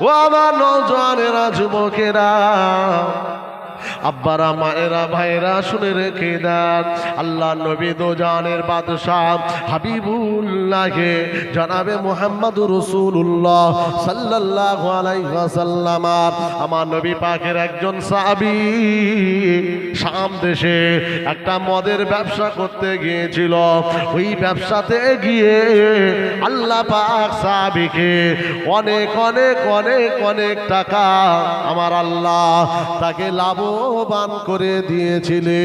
ও আমার নজওয়ানেরা যুবকেরা আব্বারা, মায়েরা ভাইরা শুনে রেখে দেন। আল্লাহ নবী দো জানের বাদশাহ হাবিবুল্লাহকে জানাবে মোহাম্মদ রসুল্লাহ সাল্লাল্লাহু আলাইহি ওয়াসাল্লাম। আমার নবী পাকের একজন সাহাবী শাম দেশে একটা মদের ব্যবসা করতে গিয়েছিল। ওই ব্যবসাতে গিয়ে আল্লাহ পাক সাহাবীকে অনেক অনেক অনেক অনেক টাকা আমার আল্লাহ তাকে লাভবান করে দিয়েছিলে।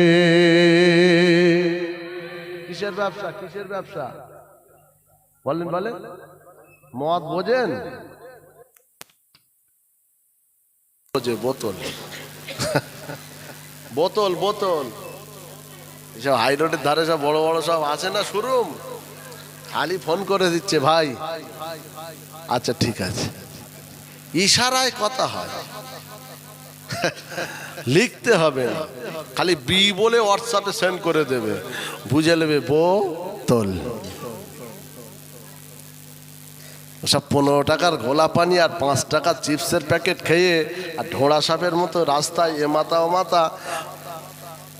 কিসের ব্যবসা কিসের ব্যবসা? বলেন বলেন। মদ বোঝেন? বোঝে বোতল। বোতল বোতল। এসব হাই রোডের ধারে সব বড় বড় সব আছে না শোরুম খালি ফোন করে দিচ্ছে, ভাই। আচ্ছা ঠিক আছে। ইশারায় কথা হয়। লিখতে হবে। না খালি বি বলে হোয়াটসঅ্যাপে সেন্ড করে দেবে। বুঝে নেবে বোতল। সব পনেরো টাকার ঘোলা পানি আর পাঁচ টাকার চিপসের প্যাকেট খেয়ে আর ঢোড়া সাপের মতো রাস্তায় এ মাথা ও মাথা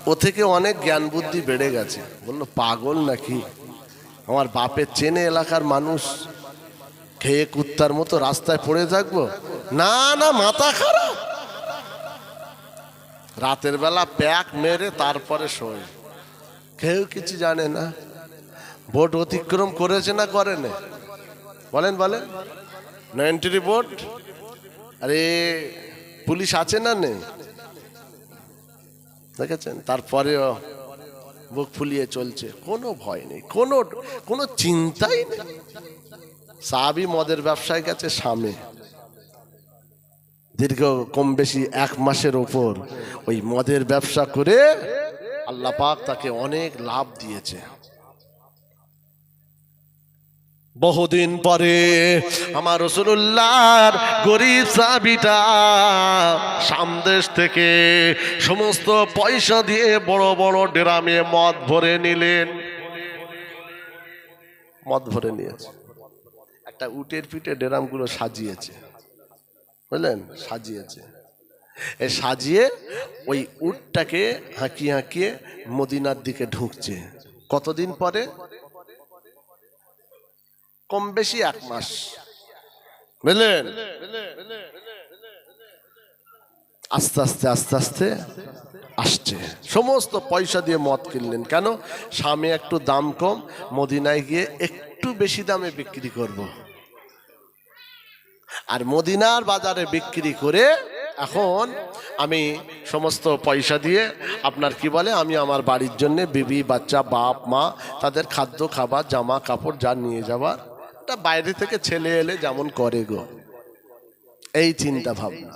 ও থেকে অনেক জ্ঞান বুদ্ধি বেড়ে গেছে। বলল, পাগল নাকি? আমার বাপের চেনে এলাকার মানুষ। খেয়ে কুত্তার মতো রাস্তায় পড়ে থাকব? না না, মাথা খারাপ। রাতের বেলা প্যাক মেরে তারপরে শোয়। কেউ কিছু জানে না। ভোট অতিক্রম করেছে না করেনি বলেন বলেন। না এন্ট্রি বোর্ড আরে, পুলিশ আছে না নেই? দেখেছেন? তারপরেও বুক ফুলিয়ে চলছে। কোনো ভয় নেই। কোনো কোনো চিন্তাই নেই। সাবি মদের ব্যবসায় গেছে সামনে দীর্ঘ কম বেশি এক মাসের ওপর ওই মদের ব্যবসা করে আল্লাহ পাক তাকে অনেক লাভ দিয়েছে। বহুদিন পরে আমার রসুল্লাহর গরিব সাবিটা সামদেশ থেকে সমস্ত পয়সা দিয়ে বড় বড় ড্রামে মদ ভরে নিলেন। মদ ভরে নিয়েছে। একটা উটের পিঠে ড্রামগুলো সাজিয়েছে। বুঝলেন সাজিয়েছে। সাজিয়ে ওই উটটাকে হাঁকিয়ে হাঁকিয়ে মদিনার দিকে ঢুকছে। কতদিন পরে? কম বেশি এক মাস। বুঝলেন? আস্তে আস্তে আস্তে আস্তে আসছে। সমস্ত পয়সা দিয়ে মদ কিনলেন। কেন? স্বামী একটু দাম কম, মদিনায় গিয়ে একটু বেশি দামে বিক্রি করব। আর মদিনার বাজারে বিক্রি করে এখন আমি সমস্ত পয়সা দিয়ে আপনার কি বলে, আমি আমার বাড়ির জন্য বিবি, বাচ্চা, বাপ, মা, তাদের খাদ্য, খাবার, জামা, কাপড় যা নিয়ে যাওয়ার বাইরে থেকে ছেলে এলে যেমন করে গো। এই চিন্তা ভাবনা।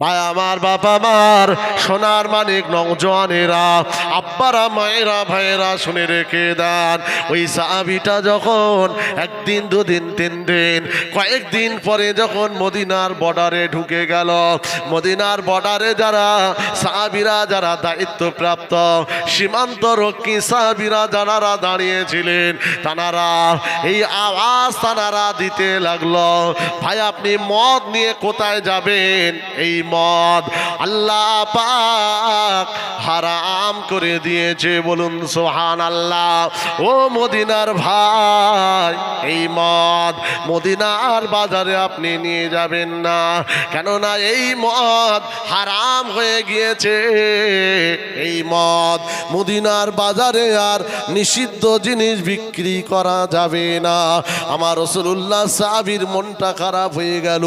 ভাই আমার বাবা মার সোনার মানিক নজওয়ানেরা আব্বারা, মায়েরা, ভাইয়েরা শুনে রেখে দেন। ওই সাহাবিটা যখন একদিন, দুদিন, তিন দিন, কয়েকদিন পরে যখন মদিনার বর্ডারে ঢুকে গেল, মদিনার বর্ডারে যারা সাহাবিরা যারা দায়িত্বপ্রাপ্ত সীমান্ত রক্ষী সাহাবিরা যারা দাঁড়িয়েছিলেন, তানারা এই আওয়াজ তানারা দিতে লাগল, ভাই, আপনি মদ নিয়ে কোথায় যাবেন? এই মদ। আল্লাহ পাক হারাম করে দিয়েছে, বলুন সোহান আল্লাহ ও মদিনার ভাই, এই মদ মদিনার বাজারে আপনি নিয়ে যাবেন না। কেননা এই মদ হারাম হয়ে গিয়েছে। এই মদ মদিনার বাজারে আর নিষিদ্ধ জিনিস বিক্রি করা যাবে না। আমার রসুল্লাহ সাবির মনটা খারাপ হয়ে গেল।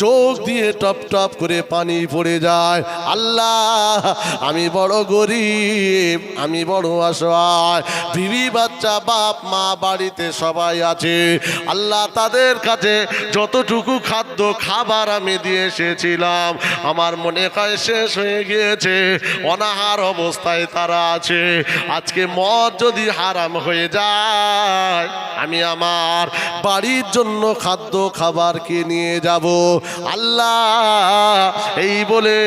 চোখ দিয়ে টপ টপ করে পানি পড়ে যায়। আল্লাহ আমি বড় গরিব আমি বড় অসহায়। বিবি বাচ্চা, বাপ, মা বাড়িতে সবাই আছে। আল্লাহ তাদের কাছে যতটুকু খাদ্য, খাবার আমি দিয়ে এসেছিলাম, আমার মনে হয় শেষ হয়ে গিয়েছে। অনাহার অবস্থায় তারা আছে। আজকে মদ যদি হারাম হয়ে যায়, আমি আমার বাড়ির জন্য খাদ্য, খাবার খাবারকে নিয়ে যাব? আল্লাহ এই বলে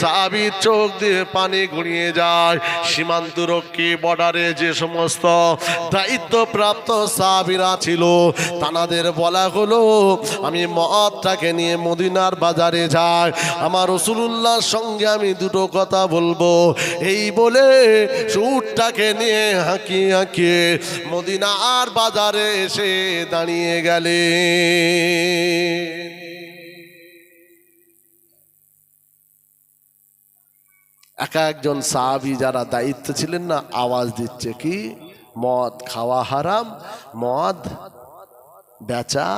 সাবির চোখ দিয়ে পানি গড়িয়ে যায়। সীমান্তরক্ষী বর্ডারে যে সমস্ত দায়িত্বপ্রাপ্ত সাবিরা ছিল। তানাদের বলা হলো, আমি মদটাকে নিয়ে মদিনার বাজারে যাই। আমার রসুল্লাহর সঙ্গে আমি দুটো কথা বলব। এই বলে সুটটাকে নিয়ে হাঁকিয়ে হাঁকিয়ে মদিনার বাজারে এসে দাঁড়িয়ে গেলে। এক একজন সাহাবি যারা দায়িত্ব ছিলেন না, আওয়াজ দিচ্ছে কি? মদ খাওয়া হারাম, মদ বেচা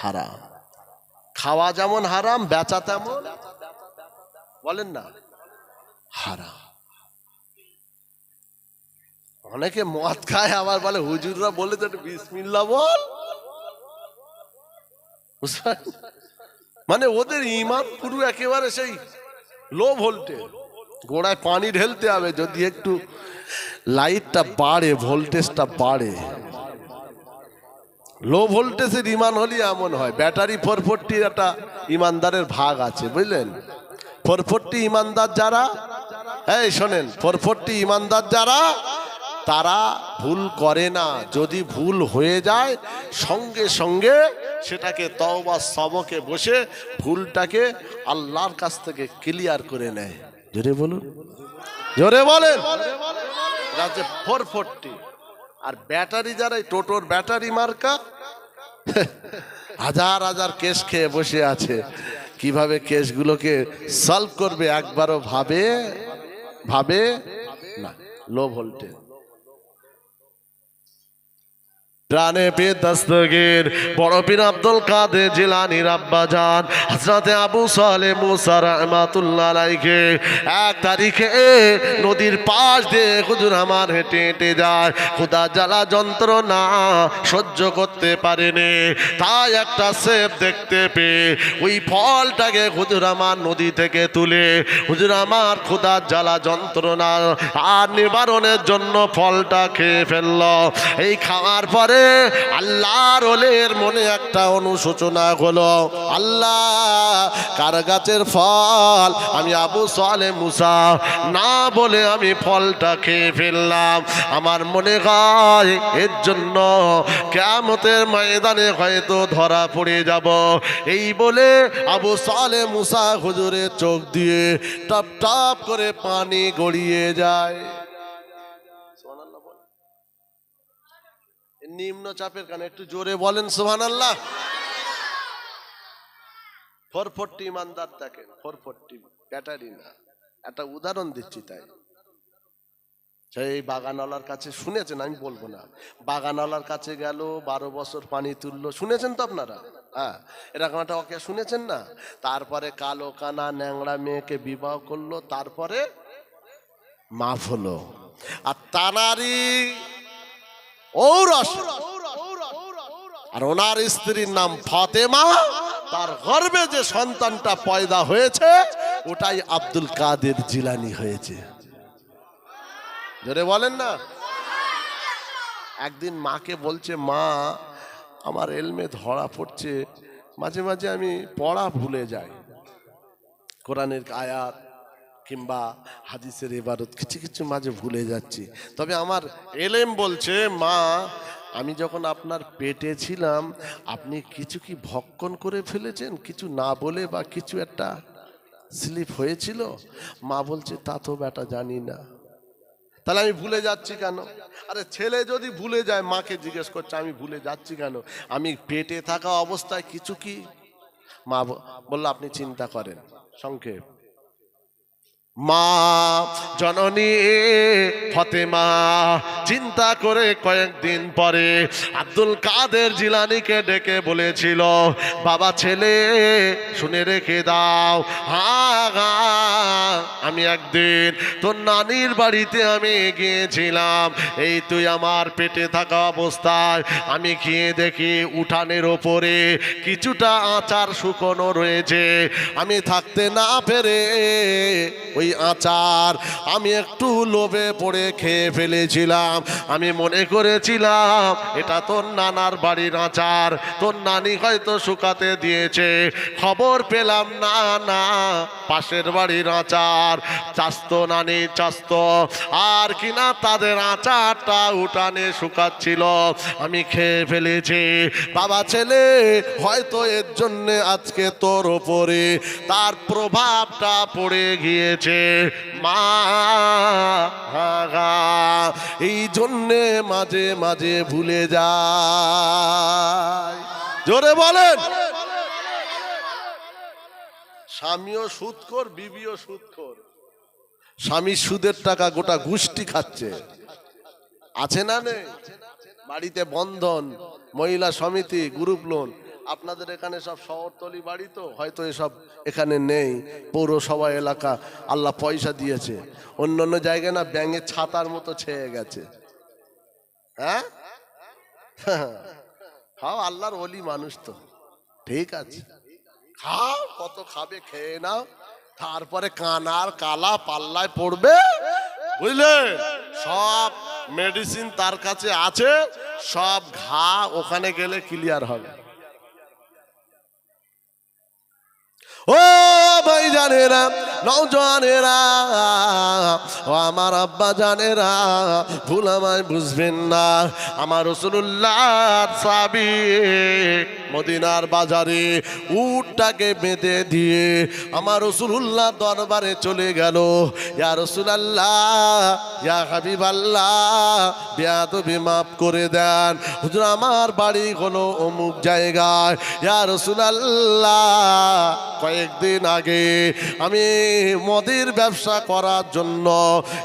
হারাম। খাওয়া যেমন হারাম, বেচা তেমন বলেন না, হারাম। অনেকে মদ খায়, আবার বলে, হুজুররা বলে তো বিসমিল্লা বল। মানে ওদের ইমান পুরো একেবারে সেই লো ভোল্টেজ গোড়ায় পানি ঢেলতে হবে, যদি একটু লাইটটা বাড়ে, ভোল্টেজটা বাড়ে। লো ভোল্টেজের ইমান হলে এমন হয়, ব্যাটারি ফোর ফোরটির একটা ইমানদারের ভাগ আছে, বুঝলেন? ফোর ফোরটি ইমানদার যারা, এই শোনেন ফোর ফোরটি ইমানদার যারা, তারা ভুল করে না। যদি ভুল হয়ে যায়, সঙ্গে সঙ্গে সেটাকে তওবা, সবকে বসে ভুলটাকে আল্লাহর কাছ থেকে ক্লিয়ার করে নেয়। জোরে বলুন। জোরে বলেন। রাজ্যে ফোর ফোরটি। আর ব্যাটারি যারা এই টোটোর ব্যাটারি মার্কা হাজার হাজার কেস খেয়ে বসে আছে। কীভাবে কেসগুলোকে সলভ করবে একবারও ভাবে ভাবে না লো ভোল্টেজ প্রাণে পে দস্তগীর, বড় পীর আব্দুল কাদের জিলানির আব্বাজান হযরতে আবু সালে মুসা রাহমাতুল্লাহ আলাইহি। এক তারিখে নদীর পাশ দিয়ে হুজুর আমার হেঁটে হেঁটে যায়। খুদা জ্বালা যন্ত্রণা সহ্য করতে পারেনি। তাই একটা সেব দেখতে পেয়ে ওই ফলটাকে হুজুর আমার নদী থেকে তুলে, হুজুর আমার খুদা জ্বালা যন্ত্রণা আর নিবারণের জন্য ফলটা খেয়ে ফেলল। এই খাওয়ার পরে আল্লাহর ওলের মনে একটা অনুশোচনা হলো। আল্লাহ, কার গাছের ফল? আমি আবু সালে মুসা। না বলে আমি ফলটা খেয়ে ফেললাম। আমার মনে হয় এর জন্য কেমতের ময়দানে হয়তো ধরা পড়ে যাব। এই বলে আবু সালে মুসা হুজুরের চোখ দিয়ে টপ টপ করে পানি গড়িয়ে যায় সুবহানাল্লাহ বলেন। নিম্ন চাপের কারণে, একটু জোরে বলেন সোহান আল্লাহ ফোর ফোরটি ইমানদার দেখেন ফোর ফোরটি ব্যাটারি না। একটা উদাহরণ দিচ্ছি তাই। সেই বাগানওয়ালার কাছে শুনেছেন, আমি বলব না। বাগানওয়ালার কাছে গেল, বারো বছর পানি তুললো। শুনেছেন তো আপনারা? হ্যাঁ এরকম একটা ওকে শুনেছেন না? তারপরে কালো কানা ন্যাংরা মেয়েকে বিবাহ করল, তারপরে মাফ হলো। আর তানারি ঔরস। আর ওনার স্ত্রীর নাম ফাতেমা। তার গর্বে যে সন্তানটা পয়দা হয়েছে, ওটাই আব্দুল কাদের জিলানি হয়েছে। জোরে বলেন না। একদিন মাকে বলছে, মা, আমার এলমে ধরা পড়ছে। মাঝে মাঝে আমি পড়া ভুলে যাই। কোরআনের আয়াত কিংবা হাদিসের ইবাদত কিছু কিছু মাঝে ভুলে যাচ্ছি। তবে আমার এলেম বলছে, মা, আমি যখন আপনার পেটে ছিলাম, আপনি কিছু কি ভক্ষণ করে ফেলেছেন? কিছু না বলে বা কিছু একটা স্লিপ হয়েছিল? মা বলছে, তা তো বেটা জানি না। তাহলে আমি ভুলে যাচ্ছি কেন? আরে ছেলে যদি ভুলে যায়, মাকে জিজ্ঞেস করছে, আমি ভুলে যাচ্ছি কেন? আমি পেটে থাকা অবস্থায় কিছু কি? মা বলল, আপনি চিন্তা করেন। সংক্ষেপ। মা, জননী ফতেমা, চিন্তা করে কয়েকদিন পরে আব্দুল কাদের জিলানিকে ডেকে বলেছিল, বাবা ছেলে, শুনে রেখে দাও। হ্যাঁ আমি একদিন তোর নানির বাড়িতে আমি গিয়েছিলাম। এই তুই আমার পেটে থাকা অবস্থায় আমি গিয়ে দেখি উঠানের ওপরে কিছুটা আচার শুকনো রয়েছে। আমি থাকতে না পেরে ওই ওই আচার আমি একটু লোভে পড়ে খেয়ে ফেলেছিলাম। আমি মনে করেছিলাম, এটা তোর নানার বাড়ির আচার, তোর নানি হয়তো শুকাতে দিয়েছে। খবর পেলাম, না না, পাশের বাড়ির আচার, চাস্ত নানি, চাস্ত। আর কিনা তাদের আচারটা উঠানে শুকাচ্ছিল, আমি খেয়ে ফেলেছি। বাবা ছেলে, হয়তো এর জন্যে আজকে তোর ওপরে তার প্রভাবটা পড়ে গিয়েছে। মা এই জন্যে মাঝে মাঝে ভুলে যায়। জোরে বলেন। স্বামীও সুদ কর বিবিও কর স্বামী সুদের টাকা গোটা গুষ্টি খাচ্ছে। আছে না নেই? বাড়িতে বন্ধন, মহিলা সমিতি, গ্রুপ লোন। আপনাদের এখানে সব শহরতলি বাড়ি তো? হয়তো এসব এখানে নেই। পৌরসভা এলাকা, আল্লাহ পয়সা দিয়েছে। অন্য অন্য জায়গায় না ব্যাঙে ছাতার মতো ছেয়ে গেছে। হ্যাঁ? খাও, আল্লাহর অলি মানুষ তো। ঠিক আছে। খাও, কত খাবে খেয়ে নাও। তারপরে কানার কালা পাল্লায় পড়বে। বুঝলে? সব মেডিসিন তার কাছে আছে। সব ঘা ওখানে গেলে ক্লিয়ার হবে। ও ভাই জানেরা নৌজওয়ানেরা ও আমার আব্বা জানেরা, ভুল আমায় বুঝবেন না। আমার রসুল্লাহ সাবি মদিনার বাজারে উটটাকে বেঁধে দিয়ে আমার রসুল্লাহ দরবারে চলে গেল। ইয়া রসুলাল্লাহ, ইয়া হাবিব আল্লাহ বেয়াদবি মাফ করে দেন। হুজুর, আমার বাড়ি হলো অমুক জায়গায়। ইয়া রসুলাল্লাহ, কয়েকদিন আগে আমি মদের ব্যবসা করার জন্য।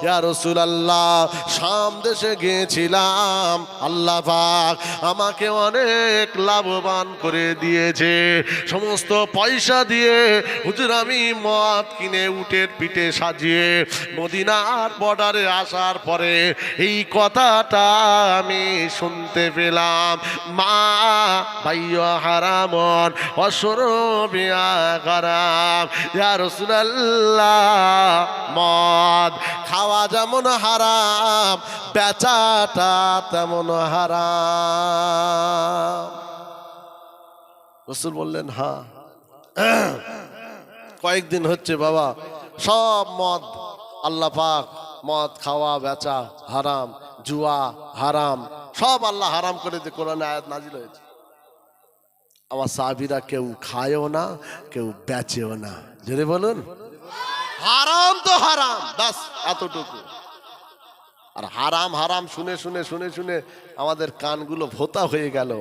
ইয়া রসুলাল্লাহ, শাম দেশে গিয়েছিলাম। আল্লাহ পাক আমাকে অনেক লাভবান করে দিয়েছে। সমস্ত পয়সা দিয়ে হুজুর আমি মদ কিনে উটের পিঠে সাজিয়ে মদিনার বর্ডারে আসার পরে এই কথাটা আমি শুনতে পেলাম। মা, ভাইয়া হারামন, অসর বিয়া হারাম ইয়া রাসূলুল্লাহ মদ খাওয়া যেমন হারাম, বেচাটা তেমন হারাম। রসুল বললেন হ্যাঁ। কয়েকদিন হচ্ছে বাবা, সব মদ, আল্লাহ পাক, মদ খাওয়া, বেচা, হারাম, জুয়া, হারাম, সব আল্লাহ হারাম করে দিয়ে কোরআনে আয়াত নাজিল হয়েছে। আমার সাহাবিরা কেউ খায়ও না, কেউ বেচেও না। জেনে বলুন। হারাম তো হারাম বাস এতটুকু। আর হারাম হারাম, শুনে শুনে শুনে শুনে আমাদের কানগুলো ভোতা হয়ে গেল।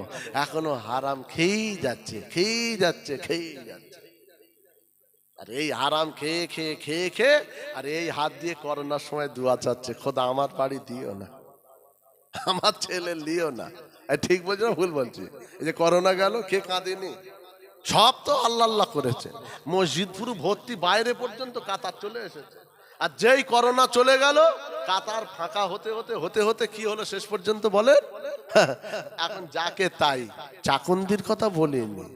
এখনও হারাম খেয়েই যাচ্ছে খেয়েই যাচ্ছে খেয়েই যাচ্ছে। আর এই হারাম খেয়ে খেয়ে খেয়ে খেয়ে, আর এই হাত দিয়ে করোনার সময় দুয়া চাচ্ছে, খোদা আমার বাড়ি দিও না। আমার ছেলে লিও না। ঠিক বলছি না? ভুল বলছি। এই যে করোনা গেল, কে কাঁদেনি? সব তো আল্লাহ আল্লাহ করেছে। মসজিদ পুরো ভর্তি বাইরে পর্যন্ত কাতার চলে এসেছে। আর যেই করোনা চলে গেল, কাতার ফাঁকা হতে হতে হতে হতে কি হলো শেষ পর্যন্ত বলেন? এখন যাকে তাই, চাকন্দির কথা বলিনি।